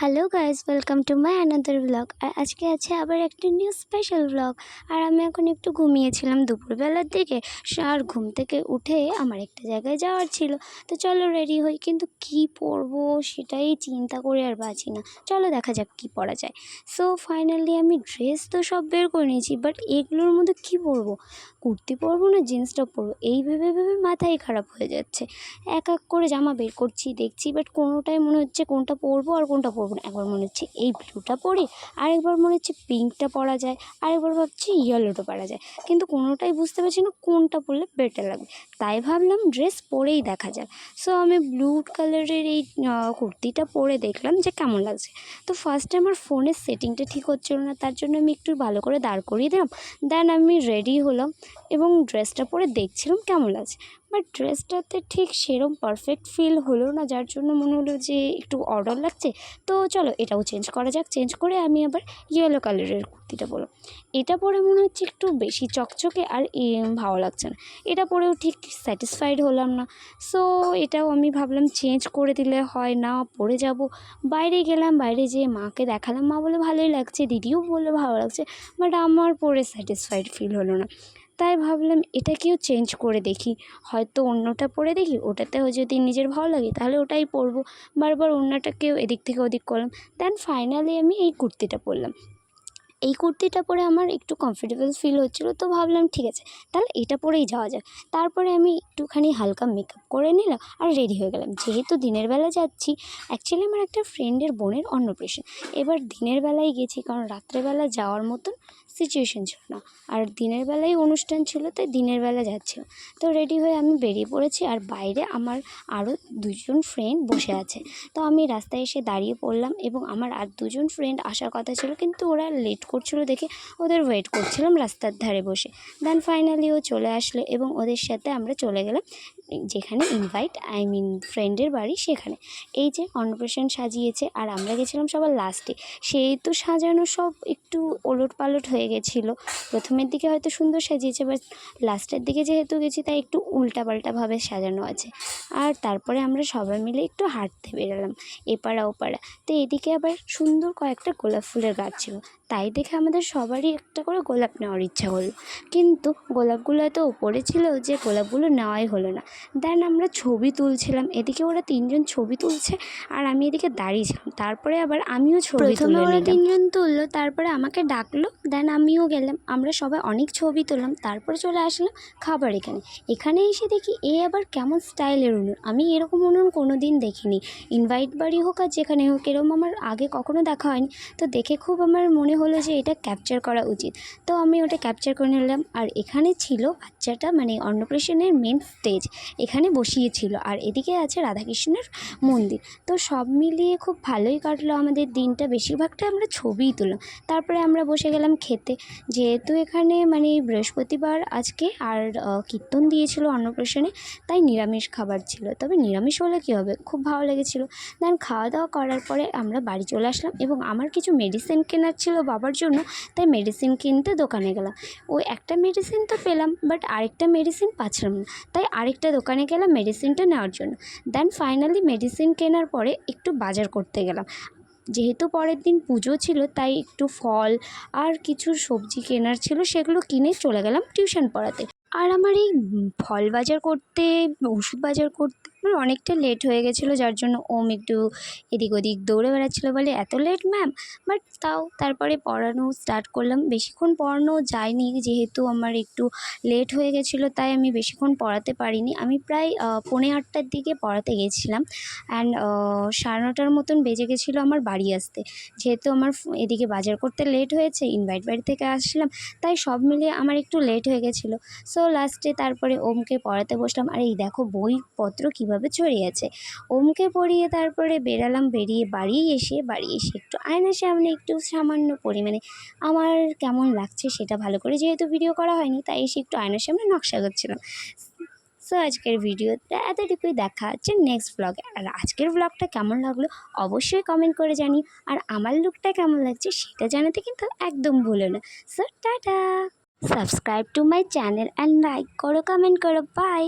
Hello guys welcome to my another blog আর আজকে আছে আবার একটা নিউ স্পেশাল ব্লগ আর আমি এখন একটু ঘুমিয়েছিলাম দুপুরবেলার দিকে। আর ঘুম থেকে উঠে আমার একটা জায়গায় যাওয়ার ছিল। তো চলো রেডি হই, কিন্তু কি পরবো সেটাই চিন্তা করে আর বাঁচি না। চলো দেখা যাক কি পরা যায়। সো ফাইনালি আমি ড্রেস তো সব বের করে নিয়েছি বাট এগুলোর মধ্যে কি পরবো? কুর্তি পরবো না জিন্সটা পরবো? এই ভেবে ভেবে মাথাই খারাপ হয়ে যাচ্ছে। এক এক করে জামা বের করছি, দেখছি বাট কোনোটাই মনে হচ্ছে কোনটা পরবো আর কোনটা পরবো না একবার মনে হচ্ছে এই ব্লুটা পরি আরেকবার মনে হচ্ছে পিঙ্কটা পরা যায়, আরেকবার ভাবছি ইয়েলোটা পরা যায়। কিন্তু কোনোটাই বুঝতে পারছি না কোনটা পরলে বেটার লাগবে। তাই ভাবলাম ড্রেস পরেই দেখা যাক। সো আমি ব্লু কালারের এই কুর্তিটা পরে দেখলাম যে কেমন লাগছে। তো ফার্স্টে আমার ফোনের সেটিংটা ঠিক হচ্ছিল না, তার জন্য আমি একটু ভালো করে দাঁড় করিয়ে দিলাম। দেন আমি রেডি হলাম এবং ড্রেসটা পরে দেখছিলাম কেমন লাগছে। বাট ড্রেসটাতে ঠিক সেরম পারফেক্ট ফিল হলো না, যার জন্য মনে হলো যে একটু অর্ডার লাগছে। তো চলো এটাও চেঞ্জ করা যাক। চেঞ্জ করে আমি আবার ইয়েলো কালারের কুর্তিটা পরলাম। এটা পরে মনে হচ্ছে একটু বেশি চকচকে আর ভালো লাগছে না। এটা পরেও ঠিক স্যাটিসফাইড হলাম না। সো এটাও আমি ভাবলাম চেঞ্জ করে দিলে হয় না, পরে যাব। বাইরে গেলাম, বাইরে যেয়ে মাকে দেখালাম, মা বলে ভালোই লাগছে, দিদিও বলে ভালো লাগছে বাট আমার পরে স্যাটিসফাইড ফিল হলো না। তাই ভাবলাম এটাকেও চেঞ্জ করে দেখি। হয়তো অন্যটা পরে দেখি, ওটাতেও যদি নিজের ভালো লাগে তাহলে ওটাই পরবো। বারবার অন্যটাকেও এদিক থেকে ওদিক করলাম। দেন ফাইনালি আমি এই কুর্তিটা পরলাম। এই কুর্তিটা পরে আমার একটু কমফোর্টেবল ফিল হচ্ছিল, তো ভাবলাম ঠিক আছে, তাহলে এটা পরেই যাওয়া যাক। তারপরে আমি একটুখানি হালকা মেকআপ করে নিলাম আর রেডি হয়ে গেলাম। যেহেতু দিনের বেলা যাচ্ছি অ্যাকচুয়ালি আমার একটা ফ্রেন্ডের বোনের অন্নপ্রাশন। এবার দিনের বেলায় গেছি, কারণ রাত্রেবেলা যাওয়ার মতন সিচুয়েশন ছিল না। আর দিনের বেলায় অনুষ্ঠান ছিল, তাই দিনের বেলা যাচ্ছিলাম। তো রেডি হয়ে আমি বেরিয়ে পড়েছি আর বাইরে আমার আরও দুজন ফ্রেন্ড বসে আছে। তো আমি রাস্তায় এসে দাঁড়িয়ে পড়লাম এবং আমার আর দুজন ফ্রেন্ড আসার কথা ছিল, কিন্তু ওরা লেট করছিল দেখে ওদের ওয়েট করছিলাম রাস্তার ধারে বসে। দেন ফাইনালি ও চলে আসলো এবং ওদের সাথে আমরা চলে গেলাম। যেখানে ইনভাইট আই মিন ফ্রেন্ডের বাড়ি সেখানে। এই যে অন্নপ্রাশন সাজিয়েছে, আর আমরা গেছিলাম সবার লাস্টে সেই তো সাজানো সব একটু ওলট পালট হয়ে গেছিল। প্রথমের দিকে হয়তো সুন্দর সাজিয়েছে বাট লাস্টের দিকে যেহেতু গেছি, তাই একটু উল্টাপাল্টাভাবে সাজানো আছে। আর তারপরে আমরা সবাই মিলে একটু হাঁটতে বেরোলাম, এপাড়া ওপাড়া। তো এদিকে আবার সুন্দর কয়েকটা গোলাপ ফুলের গাছ ছিল। তাই দেখে আমাদের সবারই একটা করে গোলাপ নেওয়ার ইচ্ছা হলো। কিন্তু গোলাপগুলো এত ওপরে ছিল যে গোলাপগুলো নেওয়াই হলো না। দেন আমরা ছবি তুলছিলাম। এদিকে ওরা তিনজন ছবি তুলছে আর আমি এদিকে দাঁড়িয়েছিলাম। তারপরে আবার আমিও ছবি প্রথমে তুলে ওরা তিনজন তুললো তারপরে আমাকে ডাকলো দেন আমিও গেলাম। আমরা সবাই অনেক ছবি তুললাম তারপরে চলে আসলাম খাবার এখানে। এখানে এসে দেখি এ আবার কেমন স্টাইলের উনুন। আমি এরকম উনুন কোনো দিন দেখিনি। ইনভাইট বাড়ি হোক আর যেখানে হোক এরকম আমার আগে কখনো দেখা হয়নি। তো দেখে খুব আমার মনে হলো যে এটা ক্যাপচার করা উচিত। তো আমি ওটা ক্যাপচার করে নিলাম। আর এখানে ছিল বাচ্চাটা মানে অন্নপ্রাশনের মেন স্টেজ এখানে বসিয়েছিল। আর এদিকে আছে রাধাকৃষ্ণের মন্দির। তো সব মিলিয়ে খুব ভালোই কাটলো আমাদের দিনটা। বেশিরভাগটা আমরা ছবিই তুললাম। তারপরে আমরা বসে গেলাম খেতে। যেহেতু এখানে মানে বৃহস্পতিবার আজকে আর কীর্তন দিয়েছিল অন্নপ্রাশনে, তাই নিরামিষ খাবার ছিল। তবে নিরামিষ হলে কী হবে? খুব ভালো লেগেছিলো। দেন খাওয়া দাওয়া করার পরে আমরা বাড়ি চলে আসলাম এবং আমার কিছু মেডিসিন কেনার ছিল বাবার জন্য, তাই মেডিসিন কিনতে দোকানে গেলাম। ওই একটা মেডিসিন তো পেলাম বাট আরেকটা মেডিসিন পাচ্ছিলাম না। তাই আরেকটা দোকানে গেলাম মেডিসিনটা নেওয়ার জন্য। দেন ফাইনালি মেডিসিন কেনার পরে একটু বাজার করতে গেলাম। যেহেতু পরের দিন পুজো ছিল, তাই একটু ফল আর কিছু সবজি কেনার ছিল, সেগুলো কিনে চলে গেলাম টিউশন পড়াতে। আর আমার এই ফল বাজার করতে, ওষুধ বাজার করতে আমার অনেকটা লেট হয়ে গেছিল, যার জন্য ওম একটু এদিক ওদিক দৌড়ে বেড়াচ্ছিলো বলে, এত লেট ম্যাম বাট তাও তারপরে পড়ানো স্টার্ট করলাম। বেশিক্ষণ পড়ানো যায়নি, যেহেতু আমার একটু লেট হয়ে গেছিল, তাই আমি বেশিক্ষণ পড়াতে পারিনি। আমি প্রায় পৌনে আটটার দিকে পড়াতে গেছিলাম। অ্যান্ড সাড়ে নটার মতন বেজে গেছিল আমার বাড়ি আসতে। যেহেতু আমার এদিকে বাজার করতে লেট হয়েছে ইনভাইট বাড়ি থেকে আসলাম তাই সব মিলিয়ে আমার একটু লেট হয়ে গেছিল। সো লাস্টে তারপরে ওমকে পড়াতে বসলাম। আর, এই দেখো বইপত্র কীভাবে ছড়িয়ে আছে। ওমকে পড়িয়ে তারপরে বেরালাম বেরিয়ে বাড়ি এসে বাড়ি এসে একটু আয়নার সামনে একটু সামান্য পরিমাণে আমার কেমন লাগছে সেটা ভালো করে যেহেতু ভিডিও করা হয়নি, তাই এসে একটু আয়নার সামনে নকশা করছিলাম। সো আজকের ভিডিওতে এতটুকুই দেখা হচ্ছে নেক্সট ব্লগে আর আজকের ব্লগটা কেমন লাগল অবশ্যই কমেন্ট করে জানি আর আমার লুকটা কেমন লাগছে সেটা জানাতে কিন্তু একদম ভুলো না। So tata! Subscribe to my channel and like করো কমেন্ট করো। বাই